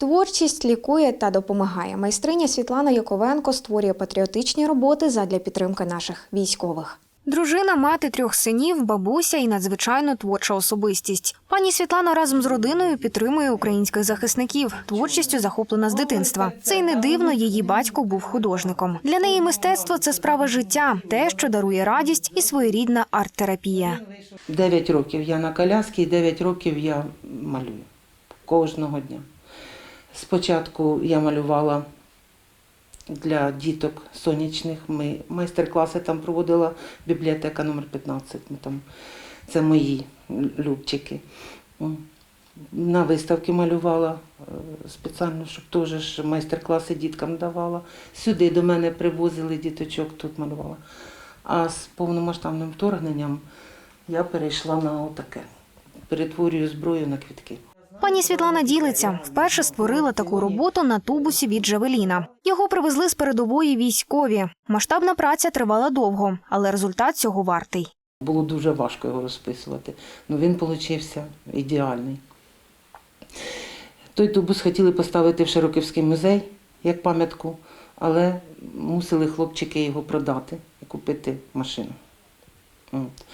Творчість лікує та допомагає. Майстриня Світлана Яковенко створює патріотичні роботи задля підтримки наших військових. Дружина, мати трьох синів, бабуся і надзвичайно творча особистість. Пані Світлана разом з родиною підтримує українських захисників. Творчістю захоплена з дитинства. Це й не дивно. Її батько був художником. Для неї мистецтво це справа життя, те, що дарує радість і своєрідна арт-терапія. Дев'ять років я на коляскі 9 років я малюю кожного дня. Спочатку я малювала для діток сонячних. Ми майстер-класи там проводила бібліотека номер 15. Ми там, це мої любчики. На виставки малювала е, спеціально, щоб теж майстер-класи діткам давала. Сюди до мене привозили діточок, тут малювала. А з повномасштабним вторгненням я перейшла на отаке. Перетворюю зброю на квітки. Пані Світлана ділиться. Вперше створила таку роботу на тубусі від Джавеліна. Його привезли з передової військові. Масштабна праця тривала довго, але результат цього вартий. Було дуже важко його розписувати. Ну він получився ідеальний. Той тубус хотіли поставити в Широківський музей як пам'ятку, але мусили хлопчики його продати і купити машину. От.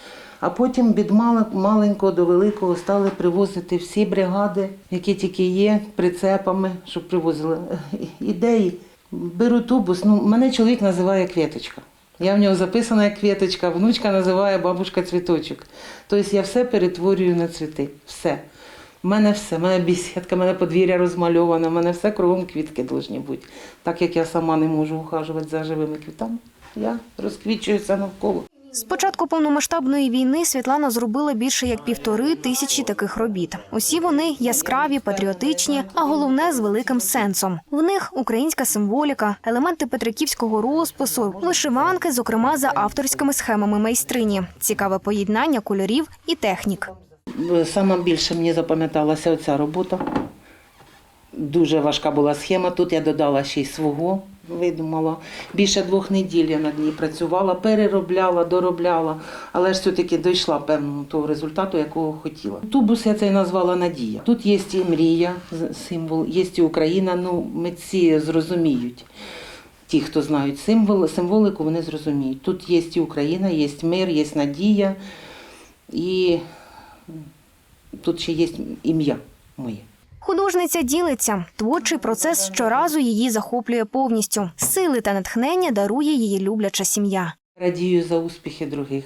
А потім від маленького до великого стали привозити всі бригади, які тільки є, прицепами, щоб привозили ідеї. Беру тубус, ну, мене чоловік називає квіточка. Я в нього записана як квіточка, внучка називає бабушка цвіточок. Тобто я все перетворюю на цвіти. Все. У мене все, у мене бесідка, у мене подвір'я розмальоване, у мене все кругом квітки повинні бути. Так як я сама не можу ухажувати за живими квітами, я розквічуюся навколо. З початку повномасштабної війни Світлана зробила більше як півтори тисячі таких робіт. Усі вони яскраві, патріотичні, а головне з великим сенсом. В них українська символіка, елементи петриківського розпису, вишиванки, зокрема за авторськими схемами майстрині, цікаве поєднання кольорів і технік. Саме більше мені запам'яталася оця робота. Дуже важка була схема. Тут я додала ще й свого, видумала. Більше двох неділь я над ній працювала, переробляла, доробляла, але ж все-таки дійшла певного того результату, якого хотіла. Тубус я цей назвала Надія. Тут є і мрія, символ, є і Україна. Ну, митці зрозуміють. Ті, хто знають символ, символику, вони зрозуміють. Тут є і Україна, є мир, є надія. І тут ще є ім'я моє. Художниця ділиться. Творчий процес щоразу її захоплює повністю. Сили та натхнення дарує її любляча сім'я. Радію за успіхи других.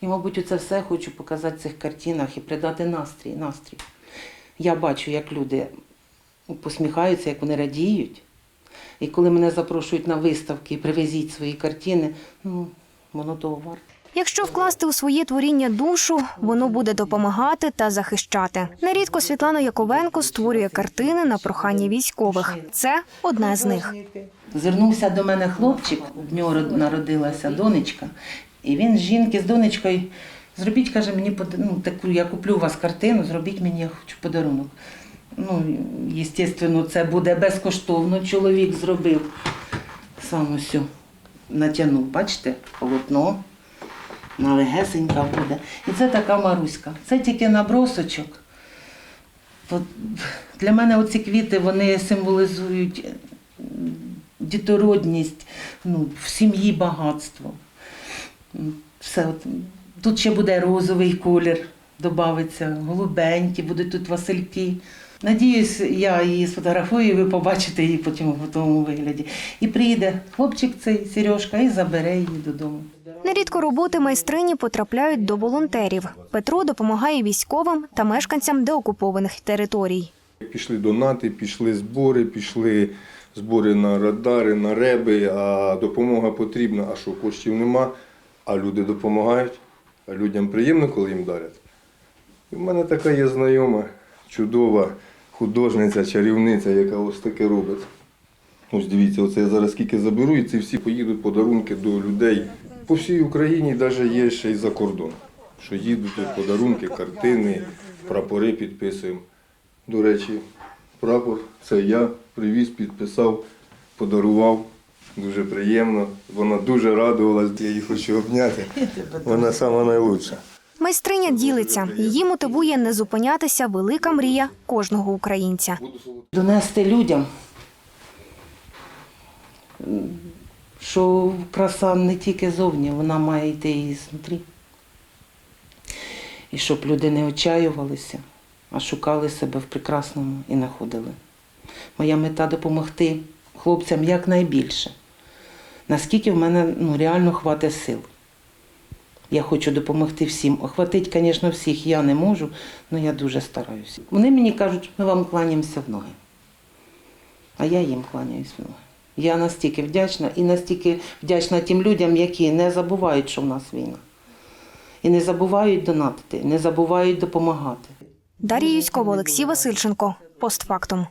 І, мабуть, це все хочу показати в цих картинах і придати настрій. настрій. Я бачу, як люди посміхаються, як вони радіють. І коли мене запрошують на виставки привезіть свої картини, ну, воно того варто. Якщо вкласти у своє творіння душу, воно буде допомагати та захищати. Нерідко Світлана Яковенко створює картини на прохання військових. Це одна з них. Звернувся до мене хлопчик, в нього народилася донечка, і він жінки з донечкою. Зробіть, каже, мені ну, таку, я куплю у вас картину, зробіть мені, я хочу подарунок. Ну, звісно, це буде безкоштовно. Чоловік зробив сам ось натягнув, бачите, полотно. Налегесенька буде. І це така Маруська. Це тільки набросочок. Для мене оці квіти вони символізують дітородність, ну, в сім'ї багатство. Все. Тут ще буде розовий колір, додається, голубенькі, будуть тут васильки. Надіюсь, я її сфотографую, і ви побачите її потім в готовому вигляді. І приїде хлопчик цей Сережка і забере її додому. Нерідко роботи майстрині потрапляють до волонтерів. Петро допомагає військовим та мешканцям деокупованих територій. Пішли донати, пішли збори, пішли збори на радари, на реби, а допомога потрібна, а що коштів нема, а люди допомагають, а людям приємно, коли їм дарять. І в мене така є знайома, чудова художниця, чарівниця, яка ось таке робить. Ось дивіться, оце я зараз скільки заберу, і ці всі поїдуть подарунки до людей. По всій Україні навіть є ще й за кордон, що їдуть подарунки, картини, прапори підписуємо. До речі, прапор це я привіз, підписав, подарував. Дуже приємно. Вона дуже радувалась, я її хочу обняти. Вона сама найлучша. Майстриня ділиться. Її мотивує не зупинятися велика мрія кожного українця. Донести людям, що краса не тільки зовні, вона має йти і знутрі. І щоб люди не отчаювалися, а шукали себе в прекрасному і знаходили. Моя мета допомогти хлопцям якнайбільше. Наскільки в мене ну, реально хватить сил. Я хочу допомогти всім. Охватити, звісно, всіх я не можу, але я дуже стараюся. Вони мені кажуть, ми вам кланяємося в ноги. А я їм кланяюсь в ноги. Я настільки вдячна і настільки вдячна тим людям, які не забувають, що в нас війна. І не забувають донатити, не забувають допомагати. Дар'я Юськова, Олексій Васильченко. Постфактум.